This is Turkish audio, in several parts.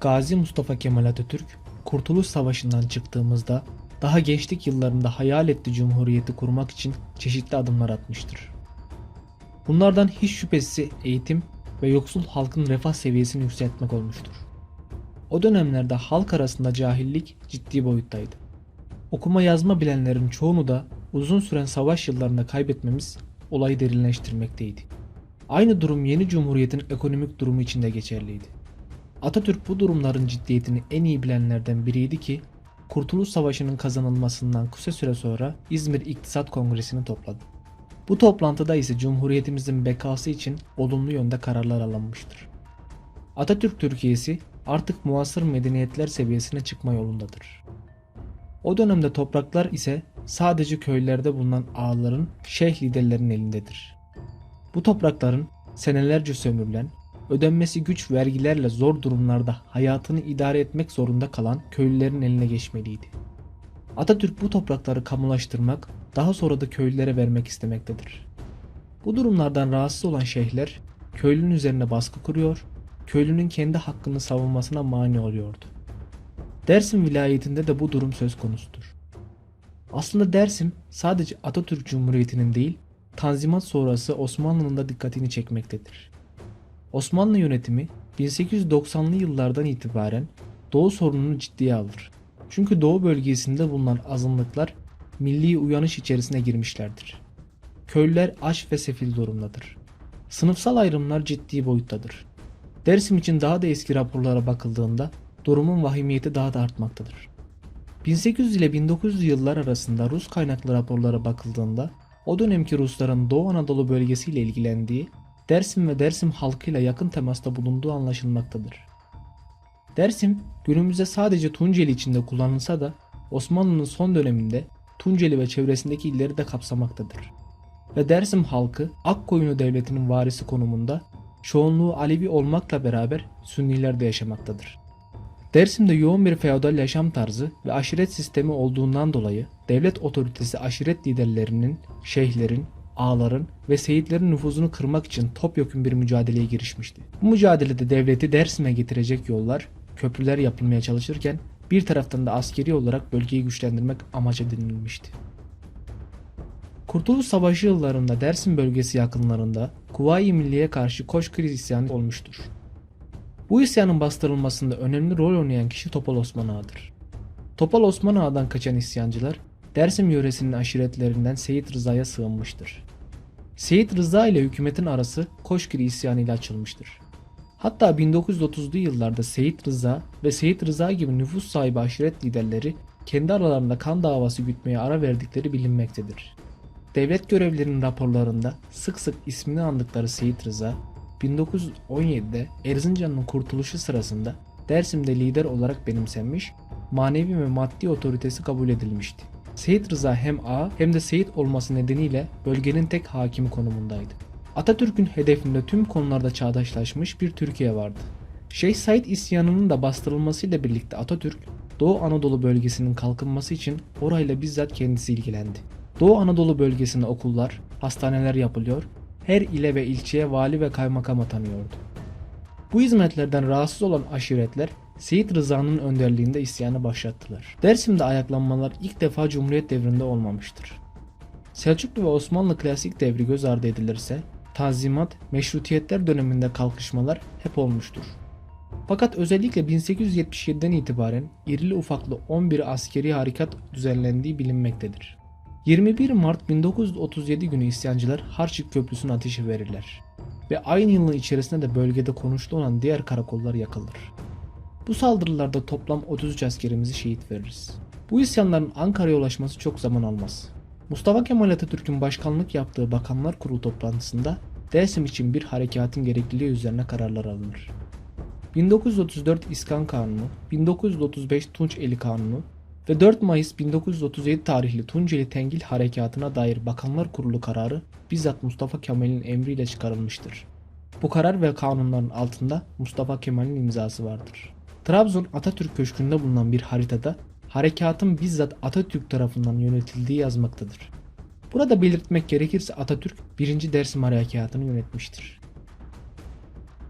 Gazi Mustafa Kemal Atatürk Kurtuluş Savaşı'ndan çıktığımızda daha gençlik yıllarında hayal ettiği cumhuriyeti kurmak için çeşitli adımlar atmıştır. Bunlardan hiç şüphesiz eğitim ve yoksul halkın refah seviyesini yükseltmek olmuştur. O dönemlerde halk arasında cahillik ciddi boyuttaydı. Okuma yazma bilenlerin çoğunu da uzun süren savaş yıllarında kaybetmemiz olayı derinleştirmekteydi. Aynı durum yeni cumhuriyetin ekonomik durumu için de geçerliydi. Atatürk bu durumların ciddiyetini en iyi bilenlerden biriydi ki Kurtuluş Savaşı'nın kazanılmasından kısa süre sonra İzmir İktisat Kongresi'ni topladı. Bu toplantıda ise Cumhuriyetimizin bekası için olumlu yönde kararlar alınmıştır. Atatürk Türkiye'si artık muasır medeniyetler seviyesine çıkma yolundadır. O dönemde topraklar ise sadece köylerde bulunan ağaların, şeyh liderlerin elindedir. Bu toprakların senelerce sömürülen, ödenmesi güç vergilerle zor durumlarda hayatını idare etmek zorunda kalan köylülerin eline geçmeliydi. Atatürk bu toprakları kamulaştırmak, daha sonra da köylülere vermek istemektedir. Bu durumlardan rahatsız olan şeyhler köylünün üzerine baskı kuruyor, köylünün kendi hakkını savunmasına mani oluyordu. Dersim vilayetinde de bu durum söz konusudur. Aslında Dersim sadece Atatürk Cumhuriyeti'nin değil, Tanzimat sonrası Osmanlı'nın da dikkatini çekmektedir. Osmanlı yönetimi 1890'lı yıllardan itibaren Doğu sorununu ciddiye alır. Çünkü Doğu bölgesinde bulunan azınlıklar milli uyanış içerisine girmişlerdir. Köylüler aç ve sefil durumdadır. Sınıfsal ayrımlar ciddi boyuttadır. Dersim için daha da eski raporlara bakıldığında durumun vahimiyeti daha da artmaktadır. 1800 ile 1900 yıllar arasında Rus kaynaklı raporlara bakıldığında o dönemki Rusların Doğu Anadolu bölgesiyle ilgilendiği, Dersim ve Dersim halkıyla yakın temasta bulunduğu anlaşılmaktadır. Dersim günümüzde sadece Tunceli içinde kullanılsa da Osmanlı'nın son döneminde Tunceli ve çevresindeki illeri de kapsamaktadır. Ve Dersim halkı Akkoyunlu Devleti'nin varisi konumunda çoğunluğu Alevi olmakla beraber Sünniler de yaşamaktadır. Dersim'de yoğun bir feodal yaşam tarzı ve aşiret sistemi olduğundan dolayı devlet otoritesi aşiret liderlerinin, şeyhlerin, ağaların ve seyitlerin nüfuzunu kırmak için topyekun bir mücadeleye girişmişti. Bu mücadelede devleti Dersim'e getirecek yollar, köprüler yapılmaya çalışırken bir taraftan da askeri olarak bölgeyi güçlendirmek amaç edinilmişti. Kurtuluş Savaşı yıllarında Dersim bölgesi yakınlarında Kuvayi Milliye karşı Koşkır isyanı olmuştur. Bu isyanın bastırılmasında önemli rol oynayan kişi Topal Osman Ağa'dır. Topal Osman Ağa'dan kaçan isyancılar Dersim yöresinin aşiretlerinden Seyit Rıza'ya sığınmıştır. Seyit Rıza ile hükümetin arası Koşkiri isyanı ile açılmıştır. Hatta 1930'lu yıllarda Seyit Rıza ve Seyit Rıza gibi nüfus sahibi aşiret liderleri kendi aralarında kan davası gütmeye ara verdikleri bilinmektedir. Devlet görevlilerinin raporlarında sık sık ismini andıkları Seyit Rıza, 1917'de Erzincan'ın kurtuluşu sırasında Dersim'de lider olarak benimsenmiş, manevi ve maddi otoritesi kabul edilmişti. Seyit Rıza hem ağa hem de Seyit olması nedeniyle bölgenin tek hakimi konumundaydı. Atatürk'ün hedefinde tüm konularda çağdaşlaşmış bir Türkiye vardı. Şeyh Said isyanının da bastırılmasıyla birlikte Atatürk, Doğu Anadolu bölgesinin kalkınması için orayla bizzat kendisi ilgilendi. Doğu Anadolu bölgesinde okullar, hastaneler yapılıyor, her ile ve ilçeye vali ve kaymakam atanıyordu. Bu hizmetlerden rahatsız olan aşiretler Seyit Rıza'nın önderliğinde isyanı başlattılar. Dersim'de ayaklanmalar ilk defa Cumhuriyet devrinde olmamıştır. Selçuklu ve Osmanlı klasik devri göz ardı edilirse, Tanzimat, Meşrutiyetler döneminde kalkışmalar hep olmuştur. Fakat özellikle 1877'den itibaren irili ufaklı 11 askeri harekat düzenlendiği bilinmektedir. 21 Mart 1937 günü isyancılar Harçık Köprüsü'nün ateşi verirler ve aynı yılın içerisinde de bölgede konuşlu olan diğer karakollar yakılır. Bu saldırılarda toplam 33 askerimizi şehit veririz. Bu isyanların Ankara'ya ulaşması çok zaman almaz. Mustafa Kemal Atatürk'ün başkanlık yaptığı Bakanlar Kurulu toplantısında Dersim için bir harekatın gerekliliği üzerine kararlar alınır. 1934 İskan Kanunu, 1935 Tunçeli Kanunu ve 4 Mayıs 1937 tarihli Tunceli Tengil Harekatı'na dair Bakanlar Kurulu kararı bizzat Mustafa Kemal'in emriyle çıkarılmıştır. Bu karar ve kanunların altında Mustafa Kemal'in imzası vardır. Trabzon Atatürk Köşkü'nde bulunan bir haritada harekatın bizzat Atatürk tarafından yönetildiği yazmaktadır. Burada belirtmek gerekirse Atatürk 1. Dersim Harekatı'nı yönetmiştir.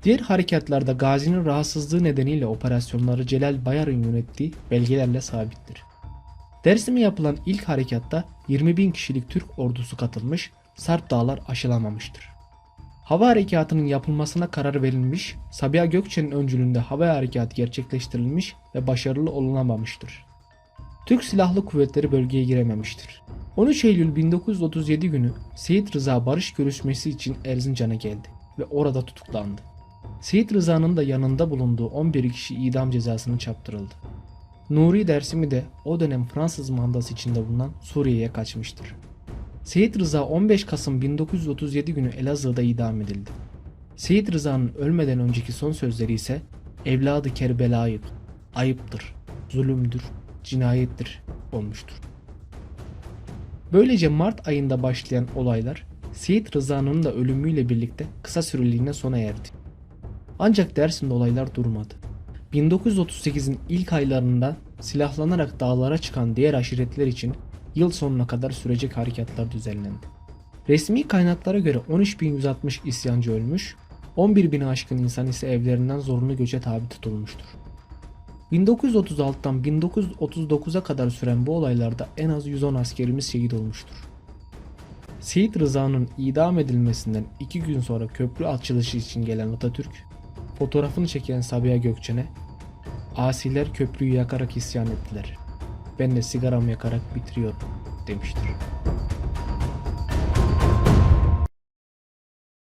Diğer harekatlarda Gazi'nin rahatsızlığı nedeniyle operasyonları Celal Bayar'ın yönettiği belgelerle sabittir. Dersim'e yapılan ilk harekatta 20 bin kişilik Türk ordusu katılmış, Sarp dağlar aşılamamıştır. Hava harekatının yapılmasına karar verilmiş, Sabiha Gökçen'in öncülüğünde hava harekatı gerçekleştirilmiş ve başarılı olunamamıştır. Türk Silahlı Kuvvetleri bölgeye girememiştir. 13 Eylül 1937 günü Seyit Rıza barış görüşmesi için Erzincan'a geldi ve orada tutuklandı. Seyit Rıza'nın da yanında bulunduğu 11 kişi idam cezasını çarptırıldı. Nuri Dersimi de o dönem Fransız mandası içinde bulunan Suriye'ye kaçmıştır. Seyit Rıza 15 Kasım 1937 günü Elazığ'da idam edildi. Seyit Rıza'nın ölmeden önceki son sözleri ise evladı Kerbela'yı ayıptır, zulümdür, cinayettir olmuştur. Böylece Mart ayında başlayan olaylar Seyit Rıza'nın da ölümüyle birlikte kısa süreliğine sona erdi. Ancak Dersim'de olaylar durmadı. 1938'in ilk aylarında silahlanarak dağlara çıkan diğer aşiretler için yıl sonuna kadar sürecek harekatlar düzenlendi. Resmi kaynaklara göre 13.160 isyancı ölmüş, 11.000'e aşkın insan ise evlerinden zorunlu göçe tabi tutulmuştur. 1936'dan 1939'a kadar süren bu olaylarda en az 110 askerimiz şehit olmuştur. Seyit Rıza'nın idam edilmesinden iki gün sonra köprü açılışı için gelen Atatürk, fotoğrafını çeken Sabiha Gökçen'e Asiler köprüyü yakarak isyan ettiler. Ben de sigaramı yakarak bitiriyorum demiştir.